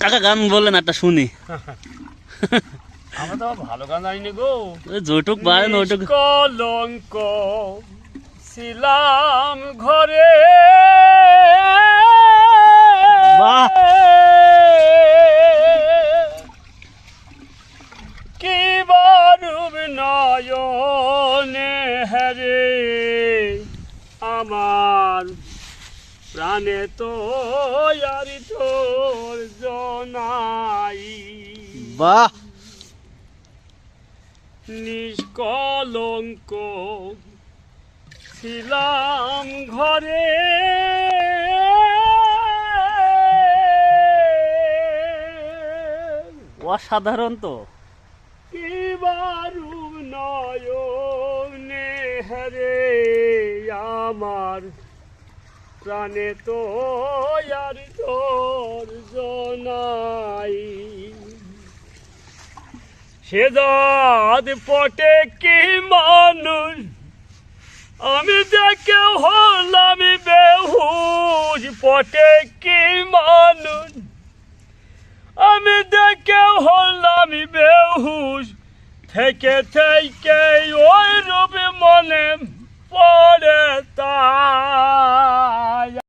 কাকা গান বলেন একটা শুনি। আমরা তো ভালো গান জানি গো। যেটুক পারেন ওটুক। কলঙ্ক ছিলাম ঘরে। বাহ। কি বারুব নয়নে হরে আমার প্রাণে তো আর তোর জনাই বাহ। নিষ্কলঙ্ক ছিলাম ঘরে। অসাধারণ তো। কিবারুম নয়নে হরে আমার প্রাণে তো আর তোর সেদাদ পটে কি মানুষ? আমি দেখে হলাম বেহুজ পটে কি মানুষ? আমি দেখে হলাম বেহুজ থেকে থেকে